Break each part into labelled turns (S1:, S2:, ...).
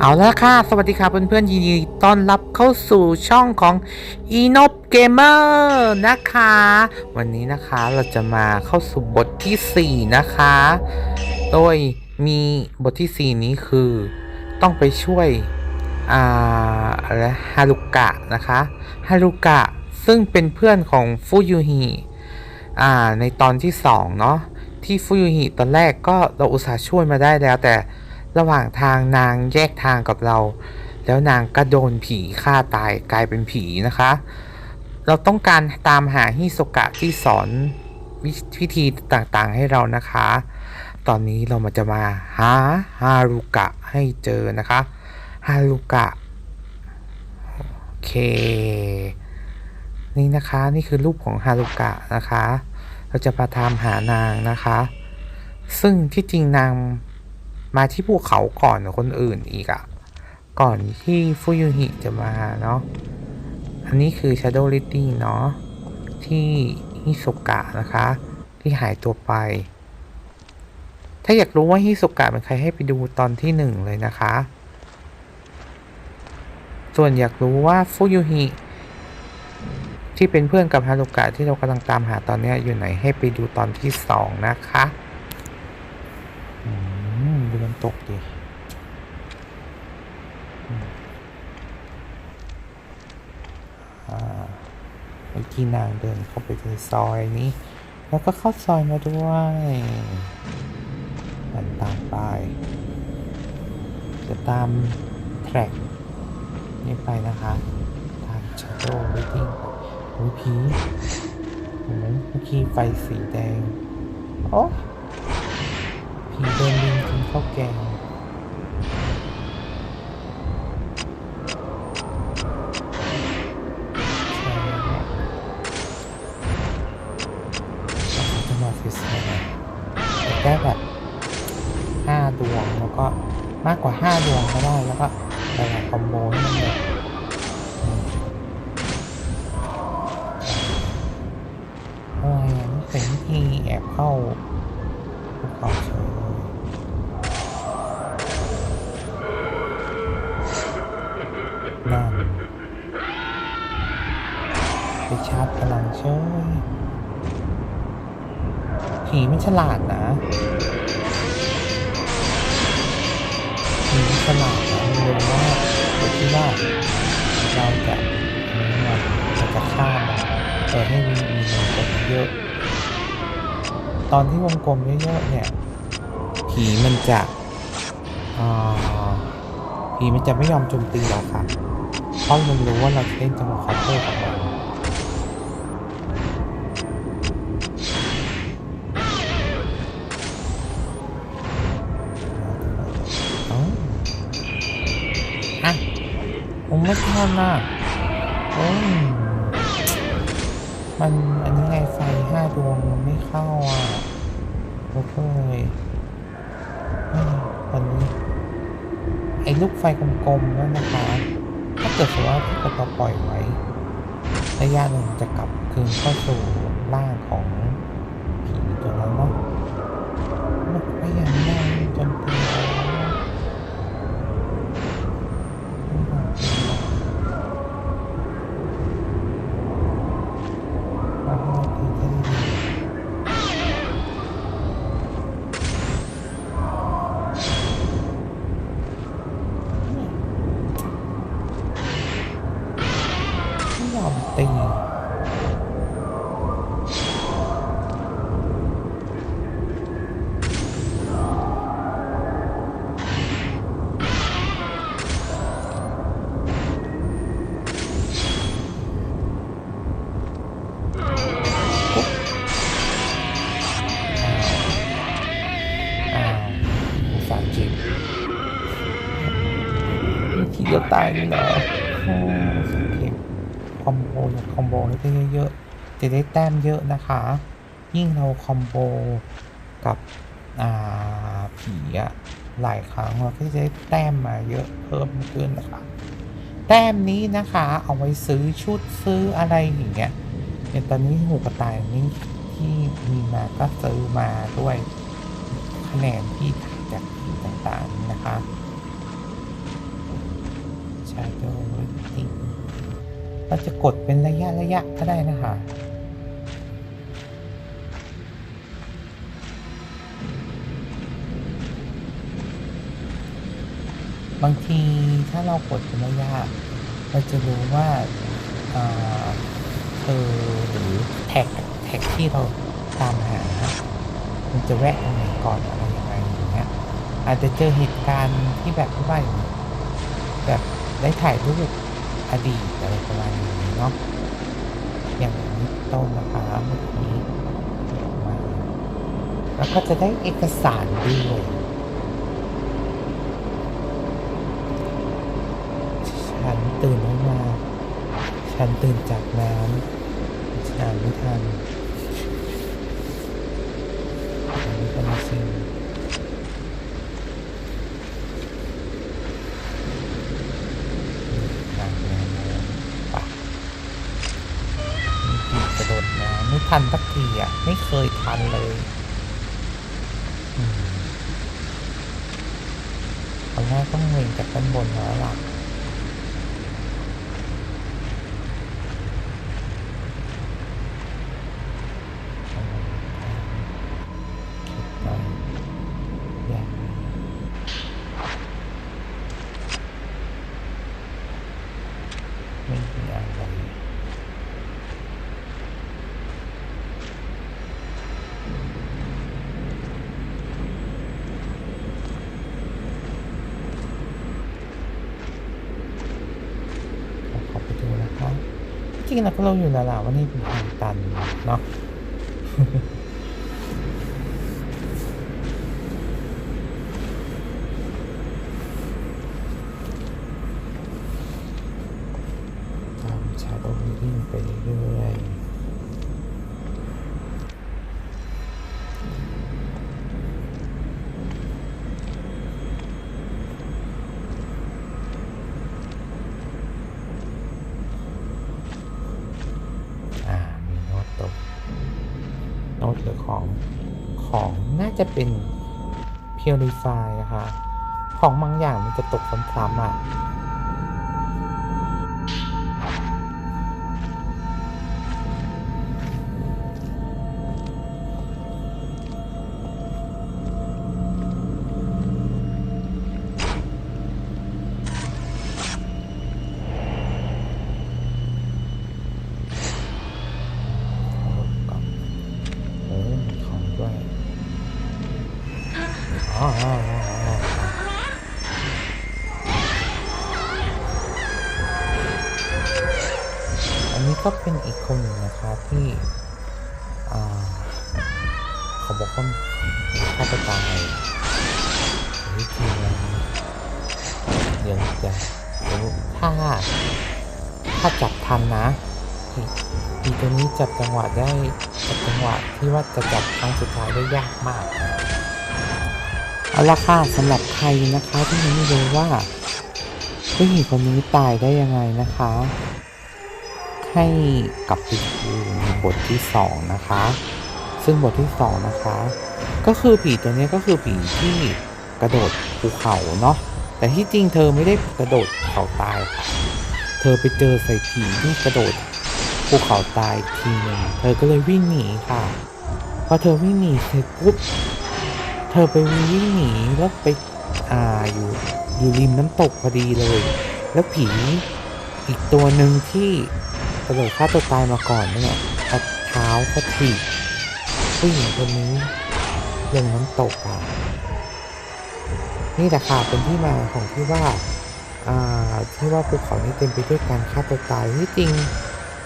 S1: เอาละค่ะ สวัสดีค่ะเพื่อนๆยินดีต้อนรับเข้าสู่ช่องของ e n o b Gamer นะคะ วันนี้นะคะเราจะมาเข้าสู่บทที่ 4 นะคะ โดยมีบทที่ 4 นี้คือต้องไปช่วย อ่าอะไรฮารุกะนะคะฮารุกะซึ่งเป็นเพื่อนของฟูยูฮิอ่าในตอนที่ 2 เนาะที่ฟูยูฮิตอนแรกก็เราอุตส่าห์ช่วยมาได้แล้วแต่ ระหว่างทางนางแยกทางกับเรา แล้วนางก็โดนผีฆ่าตายกลายเป็นผีนะคะ เราต้องการตามหาฮิโซกะที่สอนวิวิธีต่างๆให้เรานะคะ ตอนนี้เรามาจะมาหาฮารุกะให้เจอนะคะฮารุกะโอเค นี่นะคะนี่คือรูปของฮารุกะนะคะ เราจะมาตามหานางนะคะ ซึ่งที่จริงนาง มาที่ภูเขาก่อนคนอื่นอีกอะ่ะก่อนที่ฟุยุหิจะมาเนาะ อันนี้คือ Shadow Reading เนาะที่ฮิโซกะนะคะ ที่หายตัวไป ถ้าอยากรู้ว่าฮิโซกะเป็นใครให้ไปดูตอนที่หนึ่งเลยนะคะ ส่วนอยากรู้ว่าฟุยุหิที่เป็นเพื่อนกับฮารุกะที่เรากำลังตามหาตอนนี้อยู่ไหนให้ไปดูตอนที่สองนะคะ ดูมันตกดิเมื่อกี้นางเดินเข้าไปในซอยนี้ แล้วก็เข้าซอยมาด้วยมันตามไป จะตามแทร็กนี้ไปนะคะ ทาง Shadow Reading ไปโอ้ยผีเห็นไหมเมื่อกี้ไฟสีแดง โอ้ผีเดินลิงกิน ข้าวแกง มีฉลาดนะมันรู้ว่าโดยที่ว่าเราจะอันนี้มันเราจะฆ่ามันเออให้มีมีวงกลมเยอะ ตอนที่วงกลมเยอะๆเนี่ยผีมันจะอ่าผีมันจะไม่ยอมโจมตีเราค่ะเพราะมันรู้ว่าเราเล่นจังหวะคาน์เตอร์กับมัน ไม่ทันอะโอ้ยมันอันนี้ไงไฟห้าดวงมันไม่เข้าอะโอเคตอนนี้ ไอ้ลูกไฟกลมๆนั่นนะคะ ถ้าเกิดสมมติว่าถ้าเกิดเราปล่อยไว้ระยะหนึ่งจะกลับคืนเข้าสู่ร่างของ จะได้แต้มเยอะนะคะ ยิ่งเราคอมโบกับผีอะหลายครั้งเราก็จะได้แต้มมาเยอะเพิ่มขึ้นนะคะ แต้มนี้นะคะเอาไว้ซื้อชุดซื้ออะไรอย่างเงี้ยอย่างตอนนี้หูกระต่ายนี้ที่มีมาก็ซื้อมาด้วยคะแนนที่ได้จากผีต่างๆนะคะ Shadow Waiting เราจะกดเป็นระยะระยะก็ได้นะคะ บางทีถ้าเรากดเป็นระยะเราจะรู้ว่าเออเธอหรือแท็กแท็กที่เราตามหา มันจะแวะตรงไหนก่อนอะไรยังไงอย่างเงี้ยอาจจะเจอเหตุการณ์ที่แบบที่ว่าแบบได้ถ่ายรูปอดีตอะไรประมาณนี้เนาะอย่างนี้ต้นนะคะเมื่อกี้มาแล้วก็จะได้เอกสารด้วย ฉันตื่นขึ้นมา ฉันตื่นจากน้ำฉันไม่ทันฉันไม่ทันจริงน้ำน้ำน้ำปะมีผีกระโดดน้ำไม่ทันสักทีอะ ไม่เคยทันเลยอืมตอนแรกต้องเล็งจากด้านบนแล้วล่ะ คิดไปอย่างไม่มีอะไรขอไปดูนะคะจ ริงๆเราก็รู้อยู่แล้วล่ะว่านี่เป็นทางตันเนาะ จะเป็น Purify นะคะ ของบางอย่างมันจะตกซ้ำๆอะ คนหนึ่งนะคะที่เขาบอกว่าฆ่าตัวตายวิธีแล้วเดี๋ยวจะเดี๋ยวถ้า ถ้าจับทันนะอีตัวนี้จับจังหวะได้จับจังหวะที่ว่าจะจับครั้งสุดท้ายได้ยากมาก เอาละค่ะสำหรับใครนะคะที่ยังไม่รู้ว่าผู้หญิงคนนี้ตายได้ยังไงนะคะ ให้กลับไปดูในบทที่สองนะคะ ซึ่งบทที่สองนะคะ ก็คือผีตัวนี้ก็คือผีที่กระโดดภูเขาเนาะแต่ที่จริงเธอไม่ได้กระโดดเขาตายค่ะเธอไปเจอใส่ผีที่กระโดดภูเขาตายทีนึงเธอก็เลยวิ่งหนีค่ะพอเธอวิ่งหนีเสร็จปุ๊บเธอไปวิ่งหนีแล้วไปอ่าอยู่อยู่ริมน้ำตกพอดีเลย แล้วผีอีกตัวหนึ่งที่ กระโดดฆ่าตัวตายมาก่อนเนี่ยเอาเท้าก็ถีบผู้หญิงคนนี้ลงน้ำตกอะนี่แหละค่ะเป็นที่มาของที่ว่าอ่าที่ว่าภูเขานี้เต็มไปด้วยการฆ่าตัวตายที่จริง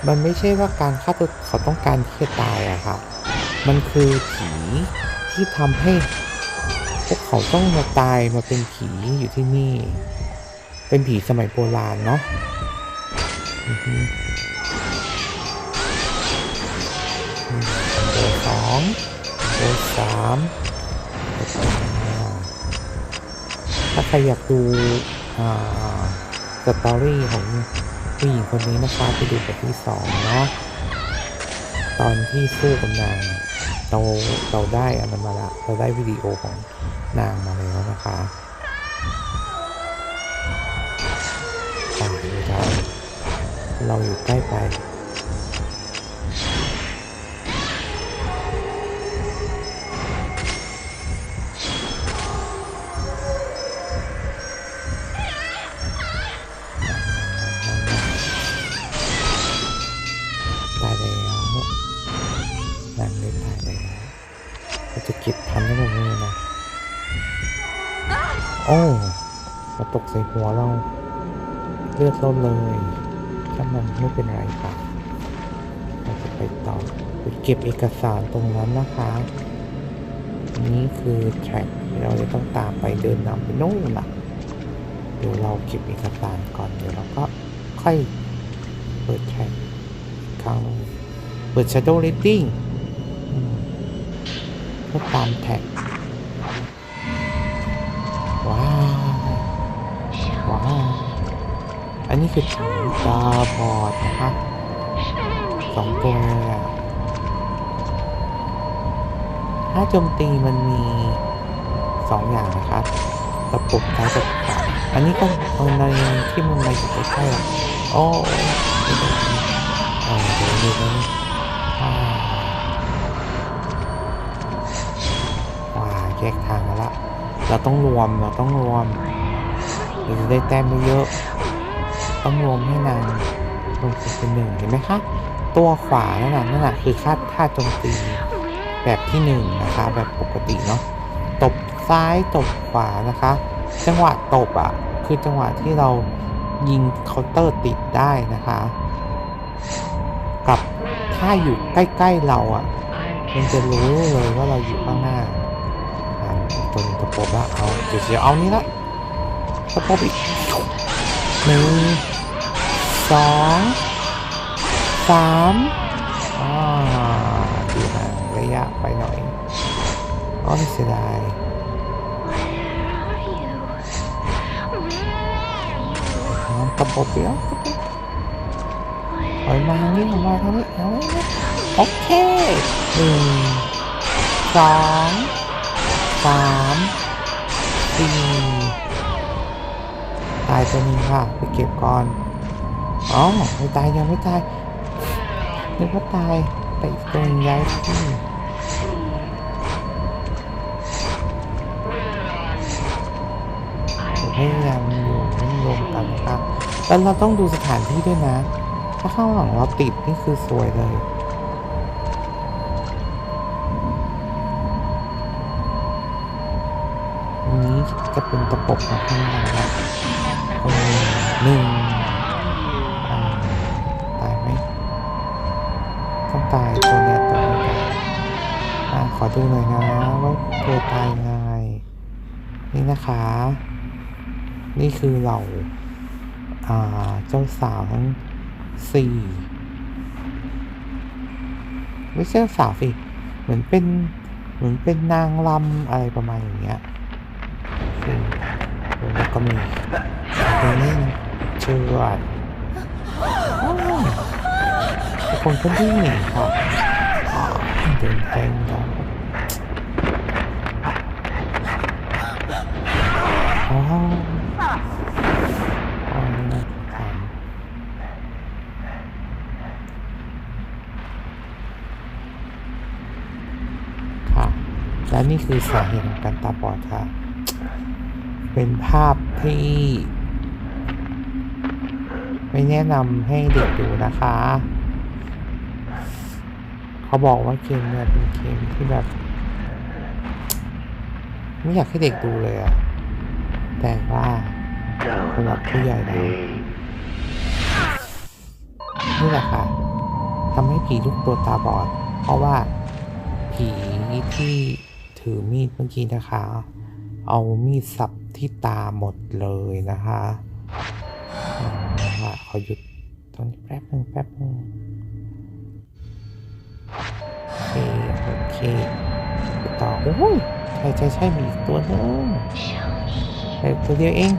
S1: มันไม่ใช่ว่าการฆ่าตัวเขาต้องการที่จะตายอะค่ะมันคือผีที่ทำให้พวกเขาต้องมาตายมาเป็นผีอยู่ที่นี่ เป็นผีสมัยโบราณเนาะ อร์สองเบอสามเบอร์สี่ถ้าใครอยากดูอ่าสตอรี่ของผู้หญิงคนนี้นะคะไปดูบทที่สองเนาะตอนที่สู้กับนางเราเราได้อันนั้นมาละเราได้วิดีโอของนางมาแล้วนะคะตาเราอยู่ใกล้ไป โอ้มาตกใส่หัวเรา เลือดเราเลยถ้ามันไม่เป็นไรค่ะเราจะไปต่อไปเก็บเอกสารตรงนั้นนะคะนี่คือแทร็กที่เราจะต้องตามไปเดินนำไปโน่นล่ะเดี๋ยวเราเก็บเอกสารก่อนเดี๋ยวเราก็ค่อยเปิดแทร็กครั้งเปิด Shadow Reading เพื่อตามแท็ก อันนี้คือตาบอดนะคะสองตัวเลยอะถ้าโจมตีมันมีสองอย่างนะครับตะปุกซ้ายกับขวาอันนี้ก็เอาในที่มันมาอยู่ใกล้ๆอโอ้ไม่ได้เออเดี๋ยวดูนะอ่าว้าแยกทางกันละ เราต้องรวม เราต้องรวมเราจะได้แต้มไม่เยอะ ต้องรวมให้นางรวมเป็นหนึ่งเห็นไหมคะ ตัวขวานั่นน่ะนั่นน่ะคือค่าท่าโจมตีแบบที่หนึ่งนะคะ แบบปกติเนาะตบซ้ายตบขวานะคะ จังหวะตบอะคือจังหวะที่เรายิงเคาน์เตอร์ติดได้นะคะ กับถ้าอยู่ใกล้ ๆ เราอะมันจะรู้เลยว่าเราอยู่ข้างหน้าอ่าตัวนี้ตะปบละเอาเดี๋ยวจะเอานี่ละตะปบอีก หนึ่งสองสามอ่าดูห่างระยะไปหน่อยอ๋อเสียดายอ๋อตะปบเดียวตะปบถอยมาทางนี้ถอยมาทางนี้เอาไว้นะโอเคหนึ่งสองสามสี่ ตายตัวหนึงค่ะ ไปเก็บก่อนอ๋อไม่ตายยังไม่ตายนึกว่าตายแต่อีกตัวนึงย้ายที่พยายามอยู่ไม่รวมกันนะครับแล้วเราต้องดูสถานที่ด้วยนะ ถ้าข้างหลังเราติดนี่คือสวยเลยนนี้จะเป็นตะปบของข้างหลังนะเออ หนึ่งอ่าตายไหมต้องตายตัวเนี้ยตัวนี้ตายอ่าขอดูหน่อยนะว่าเธอตายยังไงนี่นะคะ นี่คือเหล่าอ่าเจ้าสาวทั้งสี่ไม่ใช่สาวสิเหมือนเป็นเหมือนเป็นนางรำอะไรประมาณอย่างเงี้ยซึ่งแล้วก็มีตรงนี้ ชือดอ้าวทุกคนก็วิ่งหนีค่ะอ้าวเดินเต้นแล้วอ๋ออ๋อและนี่คือสาเหตุของการตาบอดค่ะ เป็นภาพที่ ไม่แนะนำให้เด็กดูนะคะ เขาบอกว่าเกมเนี่ยเป็นเกมที่แบบ ไม่อยากให้เด็กดูเลยอะแต่ว่าสำหรับผู้ใหญ่แล้วนี่แหละค่ะทำให้ผีทุกตัวตาบอด เพราะว่าผีที่ถือมีดเมื่อกี้นะคะ เอามีดสับที่ตาหมดเลยนะคะาว่าขอหยุดตรงนี้แป๊บหนึ่งแป๊บหนึ่งโอเคโอเคไปต่อโอ้ยใช่ใช่ใช่มีอีกตัวนึงแค่ตัวเดียวเอง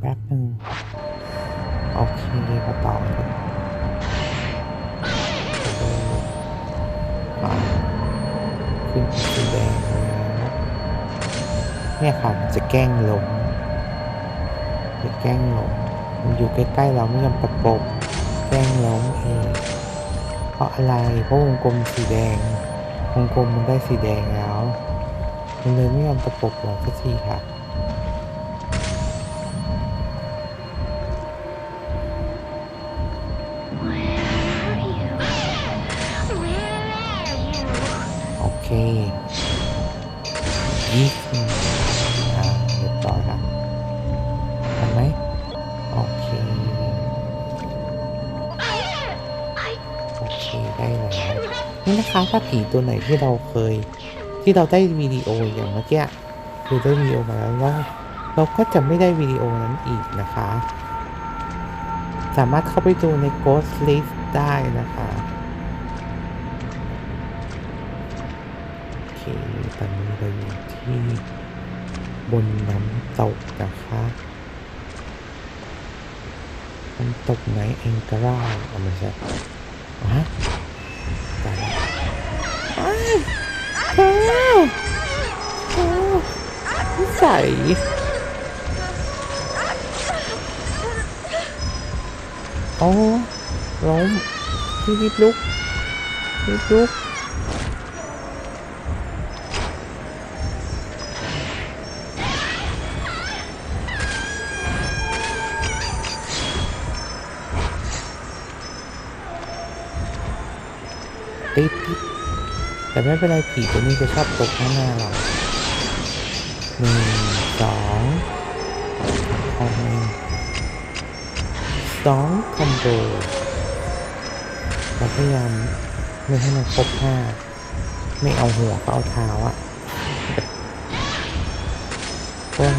S1: แป๊บหนึ่ง เนี่ยค่ะมันจะแกล้งล้มจะแกล้งล้มมันอยู่ใกล้ๆเราไม่ยอมประกบแกล้งล้มเองเพราะอะไรเพราะวงกลมสีแดงวงกลมมันได้สีแดงแล้ว มันเลยไม่ยอมประกบเราสักทีค่ะ ถ้าผีตัวไหนที่เราเคย ที่เราได้วิดีโออย่างเมื่อกี้คือได้วิดีโอมาแล้วว่าเราก็จะไม่ได้วิดีโอนั้นอีกนะคะ สามารถเข้าไปดูใน Ghost List ได้นะคะโอเคตอนนี้เราอยู่ที่บนน้ำตกนะคะน้ำตกไหนเองก็ได้เอาไม่ใช่ฮะตาย แล้วอ้าวเธอเธอนิสัยโอ้ล้มรีบลุกรีบลุก แต่ไม่เป็นไรผีตัวนี้จะชอบตกข้างหน้าเราหนึ่งสองคอมสองคอมโบเราพยายามไม่ให้มันครบห้าไม่เอาหัวก็เอาเท้าอะเพราะว่า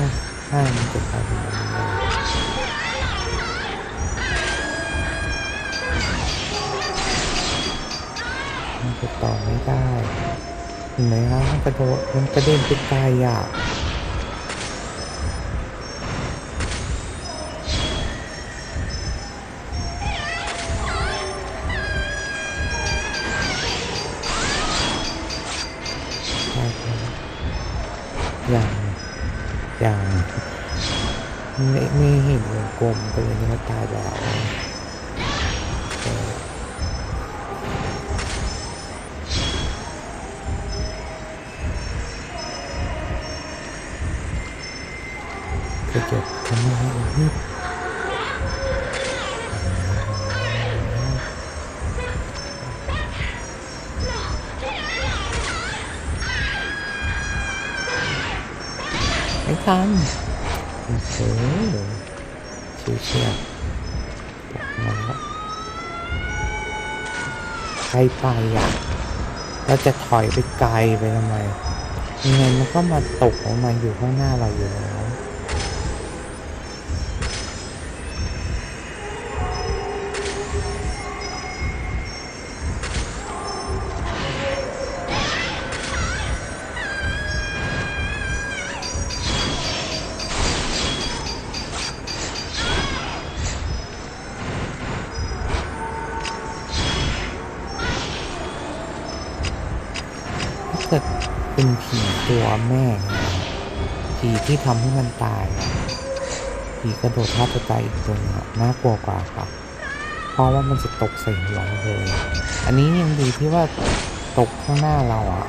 S1: ห้ามันจะกลายเป็น แบบนี้เลยมันจะต่อไม่ได้ เห็นไหมครับมันกระโดดมันกระเด็นไปไกลอะอย่างอย่างไม่ไม่เห็นวงกลมก็เลยนึกว่าตายแล้ว ก็จะทำอะไรอีกไม่ทันโอ้โหชิวเชียบตกมาแล้วใครไปอะเราจะถอยไปไกลไปทำไมยังไงมันก็มาตกออกมาอยู่ข้างหน้าเราอยู่แล้ว เป็นผีตัวแม่เนี่ยผีที่ทำให้มันตายผีกระโดดท่าตัวตายอีกตัวหนึงอะน่ากลัวกว่าครับ เพราะว่ามันจะตกใส่หัวเลย อันนี้ยังดีที่ว่าตกข้างหน้าเราอะ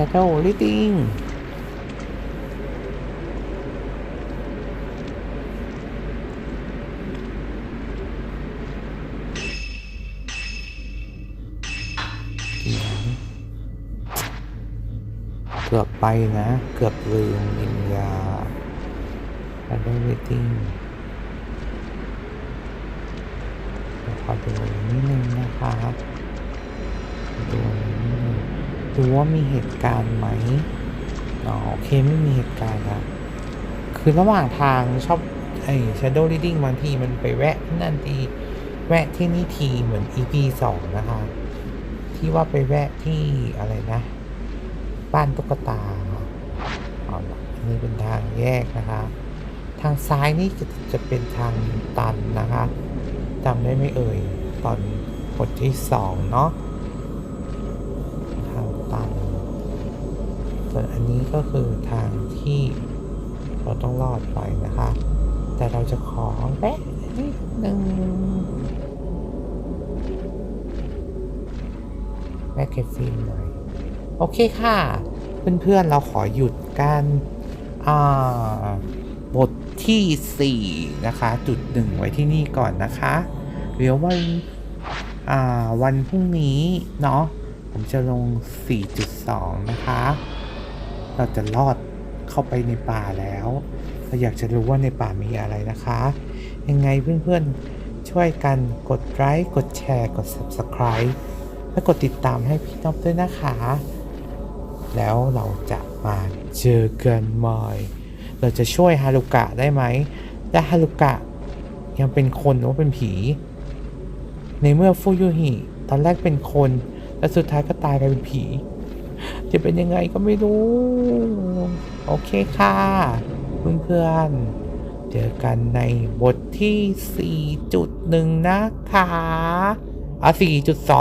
S1: Shadow Reading กินน้ำเกือบไปนะ เกือบลืมกินยา Shadow Reading ขอดูนิดนึงนะคะดูนิดนึง ดูว่ามีเหตุการณ์ไหมอ๋อโอเคไม่มีเหตุการณ์อะคือระหว่างทางชอบไอ้ Shadow Reading บางทีมันไปแวะที่นั่นทีแวะที่นี่ทีเหมือน EP สองนะคะ ที่ว่าไปแวะที่อะไรนะ บ้านตุ๊กตาอาล่ะอันนี้เป็นทางแยกนะคะ ทางซ้ายนี่จะจะเป็นทางตันนะคะจำได้ไหมเอ่ย ตอนบทที่สองเนาะ ส่วนอันนี้ก็คือทางที่เราต้องรอดไปนะคะ แต่เราจะขอแวะนิดนึงแวะเก็บฟิล์มหน่อย โอเคค่ะ เพื่อนๆเราขอหยุดการอ่าบทที่ 4 นะคะ จุดหนึ่งไว้ที่นี่ก่อนนะคะเดี๋ยววันอ่าวันพรุ่งนี้ เนาะผมจะลง 4.2 นะคะ เราจะลอดเข้าไปในป่าแล้วเราอยากจะรู้ว่าในป่ามีอะไรนะคะ ยังไงเพื่อนๆช่วยกันกดไลค์กดแชร์กด Subscribe และกดติดตามให้พี่นอบด้วยนะคะ แล้วเราจะมาเจอกันใหม่เราจะช่วยฮารุกะได้ไหมและฮารุกะยังเป็นคนหรือว่าเป็นผี ในเมื่อฟูยุหิตอนแรกเป็นคน และสุดท้ายก็ตายกลายเป็นผี จะเป็นยังไงก็ไม่รู้ โอเคค่ะ เพื่อนๆ เจอกันในบทที่ 4.1 นะคะอะ4.2